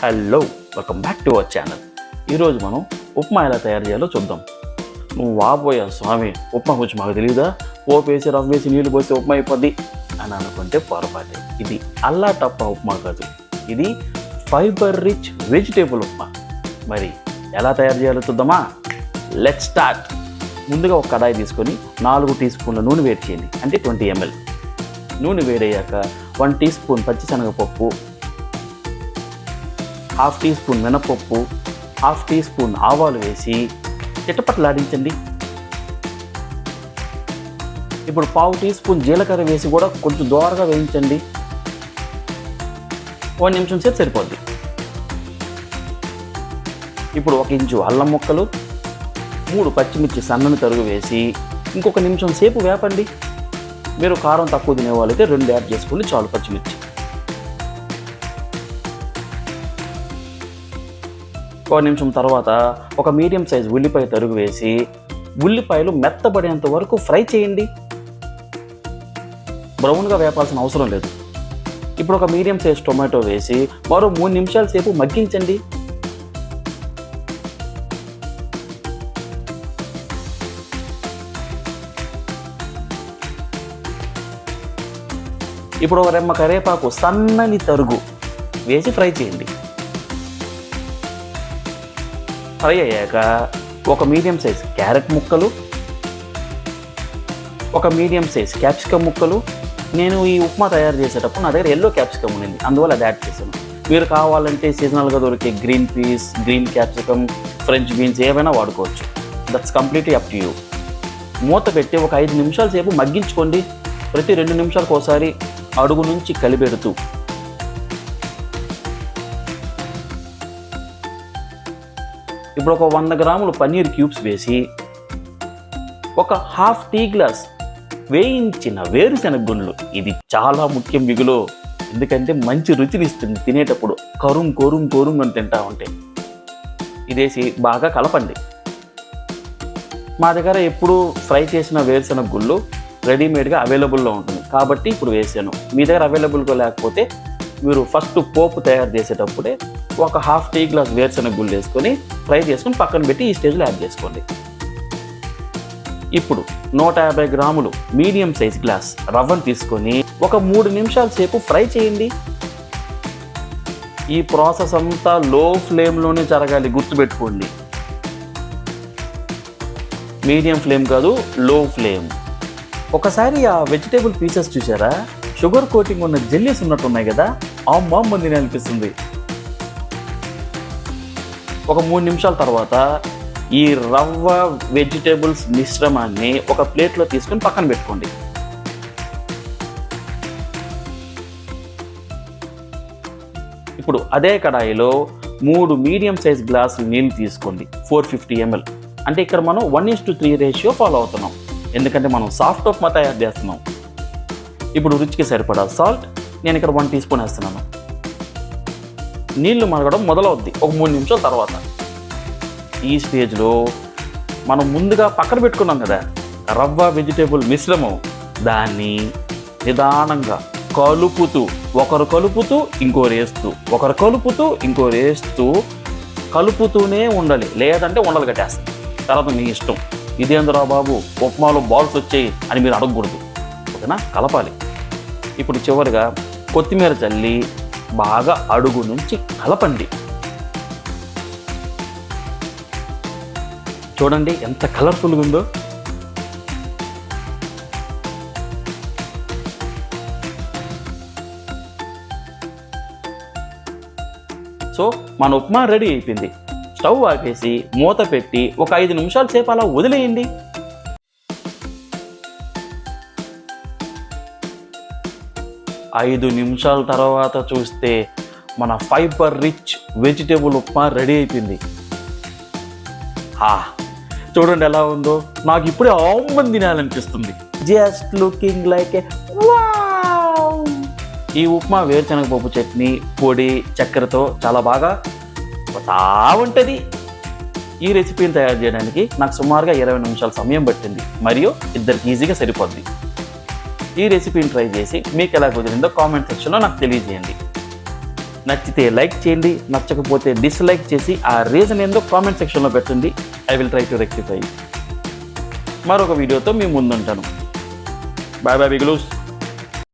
Hello welcome back to our channel ఈరోజు మనం ఉప్మా ఎలా తయారు చేయాలో చూద్దాం. నువ్వు వాపోయా స్వామి ఉప్మా గురించి మాకు తెలియదా ఓపేసి రవ్వేసి వేసి నీళ్ళు పోసి ఉప్మా అయిపోద్ది అని అనుకుంటే పొరపాటే. ఇది అల్లా టప్ప ఉప్మా కాదు. ఇది ఫైబర్ రిచ్ వెజిటేబుల్ ఉప్మా. మరి ఎలా తయారు చేయాలో చూద్దామా? లెట్ స్టార్ట్ ముందుగా ఒక కడాయి తీసుకొని నాలుగు టీ స్పూన్ల నూనె వేడి చేయండి. అంటే ట్వంటీ ఎంఎల్. నూనె వేడయ్యాక వన్ టీ స్పూన్ పచ్చిశనగపప్పు హాఫ్ టీ స్పూన్ మినపప్పు హాఫ్ టీ స్పూన్ ఆవాలు వేసి చిట్టపట్లాడించండి ఇప్పుడు పావు టీ స్పూన్ జీలకర్ర వేసి కూడా కొంచెం దోరగా వేయించండి. ఒక నిమిషం సేపు సరిపోద్ది. ఇప్పుడు ఒక ఇంచు అల్లం ముక్కలు మూడు పచ్చిమిర్చి సన్నని తరుగు వేసి ఇంకొక నిమిషం సేపు వేపండి. మీరు కారం తక్కువ తినేవాళ్ళైతే రెండు యాడ్ చేసుకుని చాలు పచ్చిమిర్చి. ఒక నిమిషం తర్వాత ఒక మీడియం సైజ్ ఉల్లిపాయ తరుగు వేసి ఉల్లిపాయలు మెత్తబడేంత వరకు ఫ్రై చేయండి. బ్రౌన్గా వేపాల్సిన అవసరం లేదు. ఇప్పుడు ఒక మీడియం సైజ్ టొమాటో వేసి మరో మూడు నిమిషాల సేపు మగ్గించండి. ఇప్పుడు ఒక రెమ్మ కరేపాకు సన్నని తరుగు వేసి ఫ్రై చేయండి. ఫ్రై అయ్యాక ఒక మీడియం సైజ్ క్యారెట్ ముక్కలు ఒక మీడియం సైజ్ క్యాప్సికమ్ ముక్కలు. నేను ఈ ఉప్మా తయారు చేసేటప్పుడు నా దగ్గర ఎల్లో క్యాప్సికమ్ ఉండింది. అందువల్ల అది యాడ్ చేశాను. మీరు కావాలంటే సీజనల్గా దొరికే green peas green capsicum french beans ఏవైనా వాడుకోవచ్చు. That's completely up to you మూత పెట్టి ఒక ఐదు నిమిషాల సేపు మగ్గించుకోండి. ప్రతి రెండు నిమిషాలకు ఒకసారి అడుగు నుంచి కలిపెడుతూ ఇప్పుడు ఒక వంద గ్రాములు పన్నీర్ క్యూబ్స్ వేసి ఒక హాఫ్ టీ గ్లాస్ వేయించిన వేరుశనగ గుండ్లు. ఇది చాలా ముఖ్యం మిగులు ఎందుకంటే మంచి రుచిని ఇస్తుంది తినేటప్పుడు కరుం కొరుం కొరుం అని తింటా ఉంటే. ఇదేసి బాగా కలపండి. మా దగ్గర ఎప్పుడు ఫ్రై చేసిన వేరుశనగ గుళ్ళు రెడీమేడ్గా అవైలబుల్లో ఉంటుంది. కాబట్టి ఇప్పుడు వేసాను. మీ దగ్గర అవైలబుల్గా లేకపోతే మీరు ఫస్ట్ పోపు తయారు చేసేటప్పుడే ఒక హాఫ్ టీ గ్లాస్ వేరుశనగ గుళ్ళు వేసుకొని ఫ్రై చేసుకొని పక్కన పెట్టి ఈ స్టేజ్లో యాడ్ చేసుకోండి. ఇప్పుడు నూట యాభై గ్రాములు మీడియం సైజ్ గ్లాస్ రవ్వను తీసుకొని ఒక మూడు నిమిషాల సేపు ఫ్రై చేయండి. ఈ ప్రాసెస్ అంతా లో ఫ్లేమ్లోనే జరగాలి గుర్తుపెట్టుకోండి. మీడియం ఫ్లేమ్ కాదు లో ఫ్లేమ్ ఒకసారి ఆ వెజిటేబుల్ పీసెస్ చూసారా షుగర్ కోటింగ్ ఉన్న జెల్లీస్ ఉన్నట్టు ఉన్నాయి కదా? ఆ మామ్మ అనిపిస్తుంది. ఒక మూడు నిమిషాల తర్వాత ఈ రవ్వ వెజిటేబుల్స్ మిశ్రమాన్ని ఒక ప్లేట్లో తీసుకొని పక్కన పెట్టుకోండి. ఇప్పుడు అదే కడాయిలో మూడు మీడియం సైజ్ గ్లాసులు నీళ్ళు తీసుకోండి. Four fifty ML. అంటే ఇక్కడ మనం one is to three ratio follow అవుతున్నాం. ఎందుకంటే మనం సాఫ్ట్ ఉప్మా తయారు చేస్తున్నాం. ఇప్పుడు రుచికి సరిపడా సాల్ట్ నేను ఇక్కడ వన్ టీ స్పూన్ వేస్తున్నాను. నీళ్ళు మరగడం మొదలవుద్ది ఒక మూడు నిమిషాల తర్వాత. ఈ స్టేజ్లో మనం ముందుగా పక్కన పెట్టుకున్నాం కదా రవ్వ వెజిటేబుల్ మిశ్రమం. దాన్ని నిదానంగా కలుపుతూ ఒకరు కలుపుతూ ఇంకోరు వేస్తూ ఒకరు కలుపుతూ ఇంకోరు వేస్తూ కలుపుతూనే ఉండాలి. లేదంటే ఉండలు కట్టేస్తుంది తర్వాత మీ ఇష్టం. ఇదేంద్రా బాబు? ఉప్మాలో బాల్స్ వచ్చాయి అని మీరు అడగకూడదు. ఓకేనా? కలపాలి. ఇప్పుడు చివరిగా కొత్తిమీర చల్లి బాగా అడుగు నుంచి కలపండి. చూడండి ఎంత కలర్ఫుల్గా ఉందో. సో మన ఉప్మా రెడీ అయిపోయింది. స్టవ్ ఆపేసి మూత పెట్టి ఒక ఐదు నిమిషాల సేపు అలా వదిలేయండి. ఐదు నిమిషాల తర్వాత చూస్తే మన fiber rich vegetable upma ready అయిపోయింది. హా చూడండి ఎలా ఉందో. నాకు ఇప్పుడే ఆమ్మని తినాలనిపిస్తుంది. జస్ట్ లుకింగ్ లైక్ ఏ ఈ ఉప్మా వేరుశనగపప్పు చట్నీ పొడి చక్కెరతో చాలా బాగా పోతా ఉంటుంది. ఈ రెసిపీని తయారు చేయడానికి నాకు సుమారుగా ఇరవై నిమిషాల సమయం పట్టింది. మరియు ఇద్దరికి ఈజీగా సరిపోద్ది. ఈ రెసిపీని ట్రై చేసి మీకు ఎలా కుదిరిందో కామెంట్ సెక్షన్లో నాకు తెలియజేయండి. నచ్చితే లైక్ చేయండి నచ్చకపోతే డిస్లైక్ చేసి ఆ రీజన్ ఏందో కామెంట్ సెక్షన్లో పెట్టండి. I will try to rectify మరొక వీడియోతో మీ ముందుంటాను. Bye bye బిగులూస్